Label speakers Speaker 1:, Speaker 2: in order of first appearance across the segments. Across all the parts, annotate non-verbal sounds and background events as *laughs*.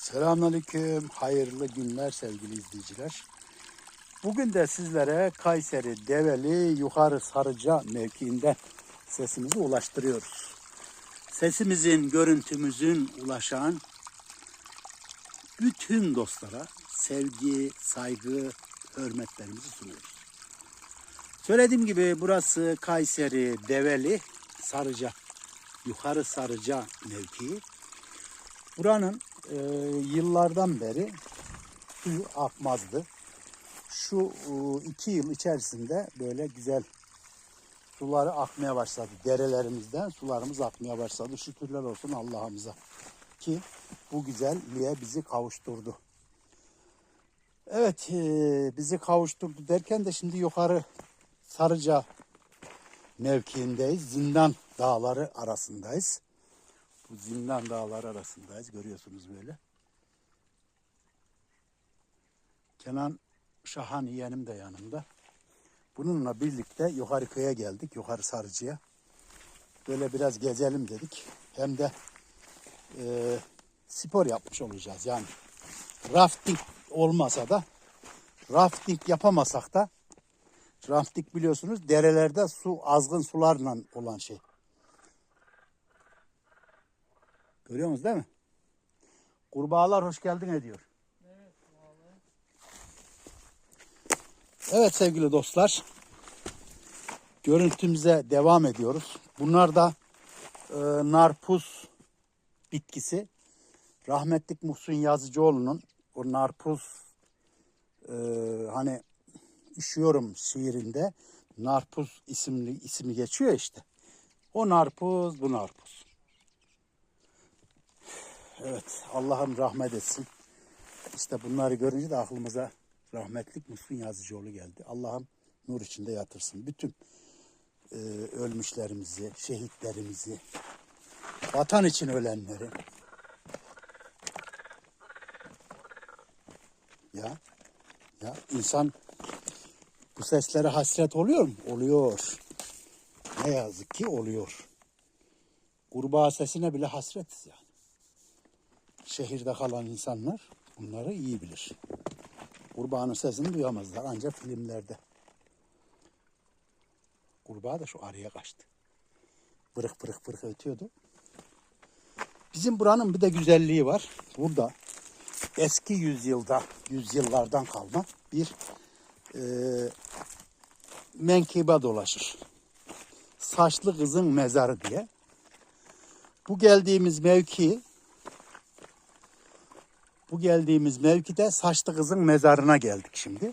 Speaker 1: Selamünaleyküm. Hayırlı günler sevgili izleyiciler. Bugün de sizlere Kayseri Develi Yukarı Sarıca mevkiinden sesimizi ulaştırıyoruz. Sesimizin, görüntümüzün ulaşan bütün dostlara sevgi, saygı, hürmetlerimizi sunuyoruz. Söylediğim gibi burası Kayseri Develi Sarıca, Yukarı Sarıca mevkii. Buranın e, yıllardan beri suyu akmazdı. Şu e, iki yıl içerisinde böyle güzel suları akmaya başladı. Derelerimizden sularımız akmaya başladı. Şükürler olsun Allah'ımıza ki bu güzelliğe bizi kavuşturdu. Evet e, bizi kavuşturdu derken de şimdi yukarı Sarıca mevkiindeyiz. Zindan dağları arasındayız. Bu zindan dağları arasındayız. Görüyorsunuz böyle. Kenan Şahan yeğenim de yanımda. Bununla birlikte yukarı köye geldik. Yukarı Sarıcı'ya. Böyle biraz gezelim dedik. Hem de e, spor yapmış olacağız. Yani rafting olmasa da rafting yapamasak da rafting biliyorsunuz derelerde su azgın sularla olan şey. Görüyor musunuz değil mi? Kurbağalar hoş geldin ediyor. Evet sevgili dostlar. Görüntümüze devam ediyoruz. Bunlar da e, narpuz bitkisi. Rahmetlik Muhsin Yazıcıoğlu'nun o narpuz e, hani üşüyorum şiirinde narpuz isimli ismi geçiyor işte. O narpuz bu narpuz. Evet Allah'ım rahmet etsin. İşte bunları görünce de aklımıza rahmetlik Muhsin Yazıcıoğlu geldi. Allah'ım nur içinde yatırsın. Bütün e, ölmüşlerimizi, şehitlerimizi, vatan için ölenleri. Ya, ya insan bu seslere hasret oluyor mu? Oluyor. Ne yazık ki oluyor. Kurbağa sesine bile hasretiz yani. Şehirde kalan insanlar bunları iyi bilir. Kurbağanın sesini duyamazlar ancak filmlerde. Kurbağa da şu araya kaçtı. Bırık bırık bırık ötüyordu. Bizim buranın bir de güzelliği var. Burada eski yüzyılda, yüzyıllardan kalma bir e, menkibe dolaşır. Saçlı kızın mezarı diye. Bu geldiğimiz mevki bu geldiğimiz mevkide saçlı kızın mezarına geldik şimdi.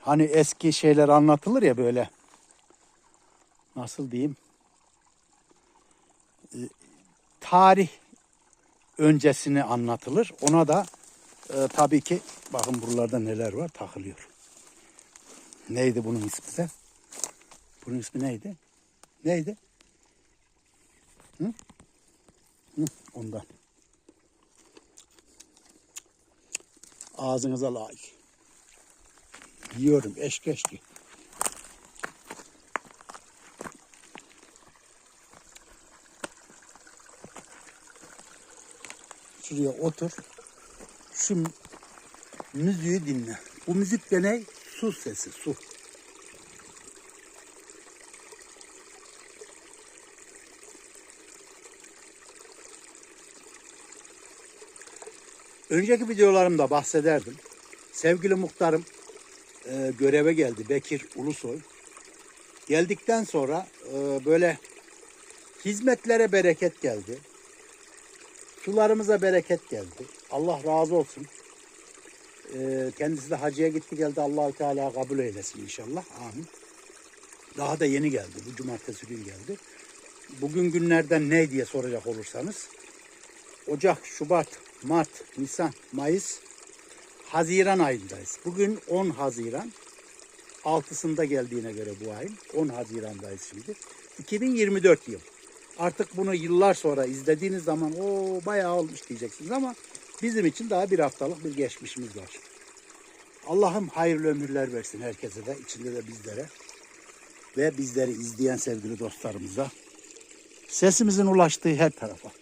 Speaker 1: Hani eski şeyler anlatılır ya böyle. Nasıl diyeyim? Ee, tarih öncesini anlatılır. Ona da e, tabii ki bakın buralarda neler var takılıyor. Neydi bunun ismi de? Bunun ismi neydi? Neydi? Hı? Hı, ondan. Ağzınıza layık. Yiyorum eşkeşki. Şuraya otur. Şu müziği dinle. Bu müzik de ne? Su sesi, su. Önceki videolarımda bahsederdim. Sevgili muhtarım e, göreve geldi Bekir Ulusoy. Geldikten sonra e, böyle hizmetlere bereket geldi. Sularımıza bereket geldi. Allah razı olsun. E, kendisi de hacıya gitti geldi. Allahü Teala kabul eylesin inşallah. Amin. Daha da yeni geldi. Bu cumartesi gün geldi. Bugün günlerden ne diye soracak olursanız. Ocak, Şubat, Mart, Nisan, Mayıs, Haziran ayındayız. Bugün 10 Haziran. 6'sında geldiğine göre bu ayın. 10 Haziran'dayız şimdi. 2024 yıl. Artık bunu yıllar sonra izlediğiniz zaman o bayağı olmuş diyeceksiniz ama bizim için daha bir haftalık bir geçmişimiz var. Allah'ım hayırlı ömürler versin herkese de, içinde de bizlere ve bizleri izleyen sevgili dostlarımıza. Sesimizin ulaştığı her tarafa.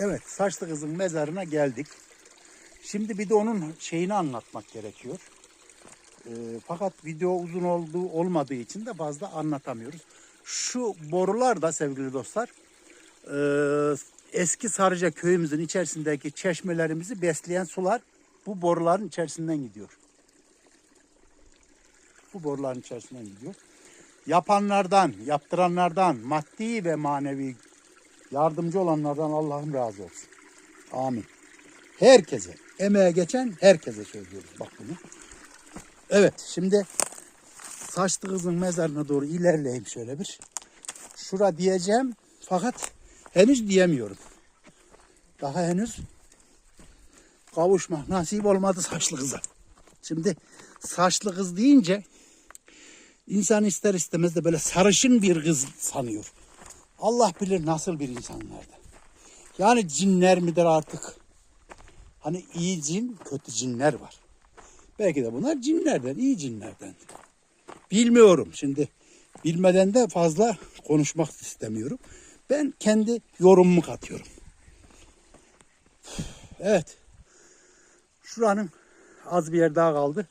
Speaker 1: Evet, Saçlı Kız'ın mezarına geldik. Şimdi bir de onun şeyini anlatmak gerekiyor. Ee, fakat video uzun olduğu olmadığı için de fazla anlatamıyoruz. Şu borular da sevgili dostlar e, eski Sarıca köyümüzün içerisindeki çeşmelerimizi besleyen sular bu boruların içerisinden gidiyor. Bu boruların içerisinden gidiyor. Yapanlardan, yaptıranlardan, maddi ve manevi yardımcı olanlardan Allah'ım razı olsun. Amin. Herkese, emeğe geçen herkese söylüyoruz bak bunu. Evet, şimdi saçlı kızın mezarına doğru ilerleyeyim şöyle bir. Şura diyeceğim fakat henüz diyemiyorum. Daha henüz kavuşma nasip olmadı saçlı kıza. Şimdi saçlı kız deyince insan ister istemez de böyle sarışın bir kız sanıyor. Allah bilir nasıl bir insanlardı. Yani cinler midir artık? Hani iyi cin, kötü cinler var. Belki de bunlar cinlerden, iyi cinlerden. Bilmiyorum şimdi. Bilmeden de fazla konuşmak istemiyorum. Ben kendi yorumumu katıyorum. Evet. Şuranın az bir yer daha kaldı.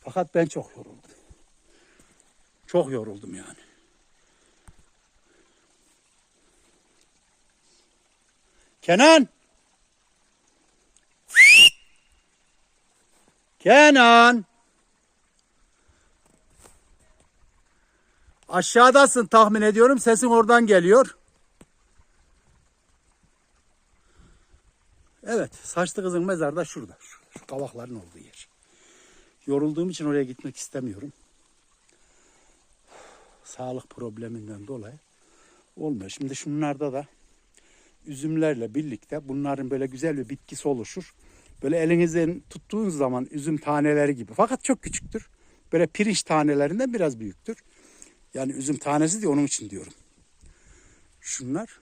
Speaker 1: Fakat ben çok yoruldum. Çok yoruldum yani. Kenan! Kenan! Aşağıdasın tahmin ediyorum. Sesin oradan geliyor. Evet, saçlı kızın mezarı da şurada. Şu, şu kavakların olduğu yer. Yorulduğum için oraya gitmek istemiyorum. Sağlık probleminden dolayı olmuyor. Şimdi şunlarda da üzümlerle birlikte bunların böyle güzel bir bitkisi oluşur. Böyle elinizden tuttuğunuz zaman üzüm taneleri gibi. Fakat çok küçüktür. Böyle pirinç tanelerinden biraz büyüktür. Yani üzüm tanesi diye onun için diyorum. Şunlar.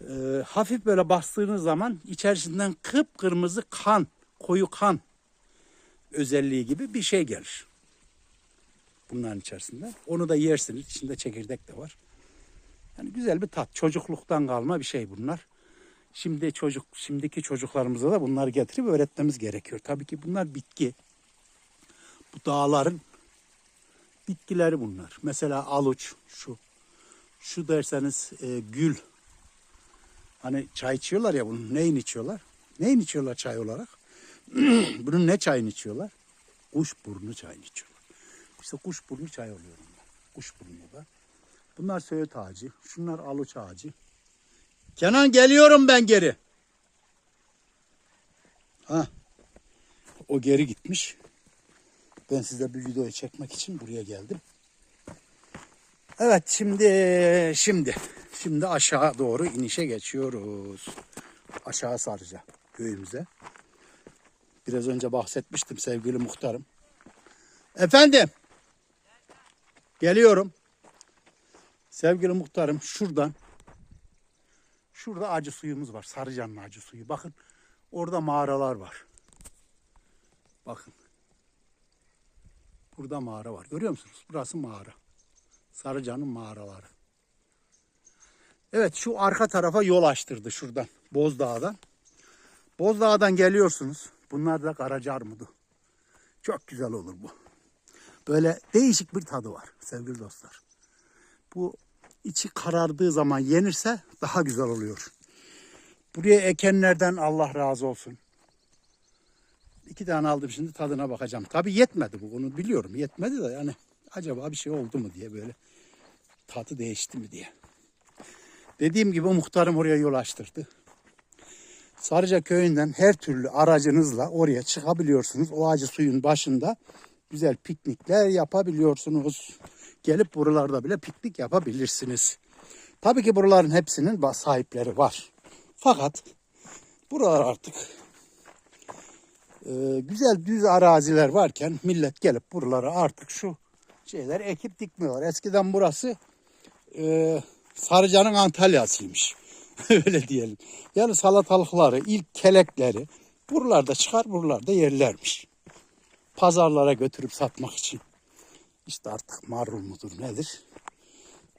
Speaker 1: Ee, hafif böyle bastığınız zaman içerisinden kıpkırmızı kan, koyu kan özelliği gibi bir şey gelir. Bunların içerisinde. Onu da yersiniz. İçinde çekirdek de var. Yani güzel bir tat. Çocukluktan kalma bir şey bunlar. Şimdi çocuk, şimdiki çocuklarımıza da bunları getirip öğretmemiz gerekiyor. Tabii ki bunlar bitki. Bu dağların bitkileri bunlar. Mesela aluç şu. Şu derseniz e, gül. Hani çay içiyorlar ya bunun. Neyin içiyorlar? Neyin içiyorlar çay olarak? *clears throat* bunun ne çayını içiyorlar? Kuşburnu çayını içiyorlar. İşte kuşburnu çay oluyor bunlar. Kuşburnu da. Bunlar söğüt ağacı. Şunlar aluç ağacı. Kenan geliyorum ben geri. Ha. O geri gitmiş. Ben size bir videoyu çekmek için buraya geldim. Evet şimdi şimdi şimdi aşağı doğru inişe geçiyoruz. Aşağı Sarıca köyümüze. Biraz önce bahsetmiştim sevgili muhtarım. Efendim. Geliyorum. Sevgili muhtarım şuradan şurada acı suyumuz var. Sarıcan'ın acı suyu. Bakın orada mağaralar var. Bakın. Burada mağara var. Görüyor musunuz? Burası mağara. Sarıcan'ın mağaraları. Evet şu arka tarafa yol açtırdı şuradan. Bozdağ'dan. Bozdağ'dan geliyorsunuz. Bunlar da Karaca armudu. Çok güzel olur bu. Böyle değişik bir tadı var sevgili dostlar. Bu içi karardığı zaman yenirse daha güzel oluyor. Buraya ekenlerden Allah razı olsun. İki tane aldım şimdi tadına bakacağım. Tabii yetmedi bu onu biliyorum. Yetmedi de yani acaba bir şey oldu mu diye böyle tadı değişti mi diye. Dediğim gibi muhtarım oraya yol açtırdı. Sarıca köyünden her türlü aracınızla oraya çıkabiliyorsunuz. O acı suyun başında güzel piknikler yapabiliyorsunuz. Gelip buralarda bile piknik yapabilirsiniz. Tabii ki buraların hepsinin sahipleri var. Fakat buralar artık e, güzel düz araziler varken millet gelip buralara artık şu şeyler ekip dikmiyorlar. Eskiden burası e, Sarıcan'ın Antalya'sıymış. *laughs* Öyle diyelim. Yani salatalıkları, ilk kelekleri buralarda çıkar buralarda yerlermiş. Pazarlara götürüp satmak için. İşte artık marul mudur nedir?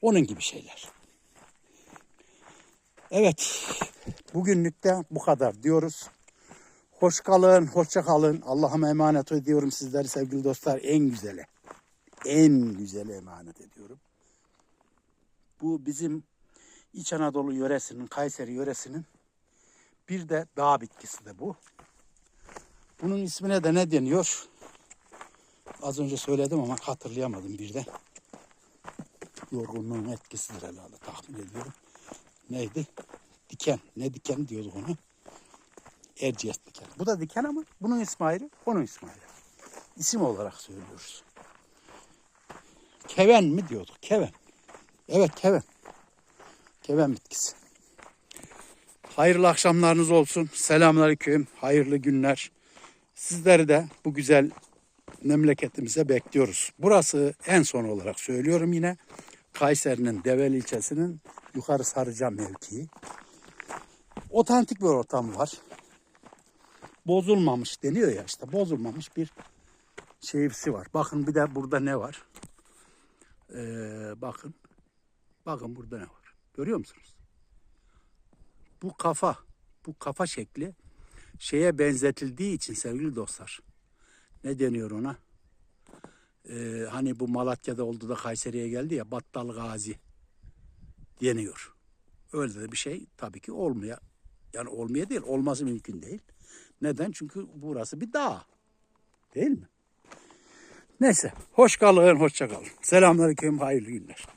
Speaker 1: Onun gibi şeyler. Evet. Bugünlük de bu kadar diyoruz. Hoş kalın, hoşça kalın. Allah'ıma emanet ediyorum sizleri sevgili dostlar. En güzele. En güzele emanet ediyorum. Bu bizim İç Anadolu yöresinin, Kayseri yöresinin bir de dağ bitkisi de bu. Bunun ismine de ne deniyor? Az önce söyledim ama hatırlayamadım bir de. Yorgunluğun etkisidir herhalde tahmin ediyorum. Neydi? Diken. Ne diken diyorduk ona? Erciyes diken. Bu da diken ama bunun ismi ayrı, onun ismi ayrı. İsim olarak söylüyoruz. Keven mi diyorduk? Keven. Evet keven. Keven bitkisi. Hayırlı akşamlarınız olsun. Selamünaleyküm. Hayırlı günler. Sizleri de bu güzel memleketimize bekliyoruz. Burası en son olarak söylüyorum yine. Kayseri'nin Develi ilçesinin yukarı Sarıca mevkii. Otantik bir ortam var. Bozulmamış deniyor ya işte bozulmamış bir şeysi var. Bakın bir de burada ne var? Ee, bakın. Bakın burada ne var? Görüyor musunuz? Bu kafa, bu kafa şekli şeye benzetildiği için sevgili dostlar. Ne deniyor ona? Ee, hani bu Malatya'da oldu da Kayseri'ye geldi ya Battal Gazi deniyor. Öyle de bir şey tabii ki olmuyor. Yani olmaya değil, olması mümkün değil. Neden? Çünkü burası bir dağ. Değil mi? Neyse, hoş kalın, hoşça kalın. Selamünaleyküm, hayırlı günler.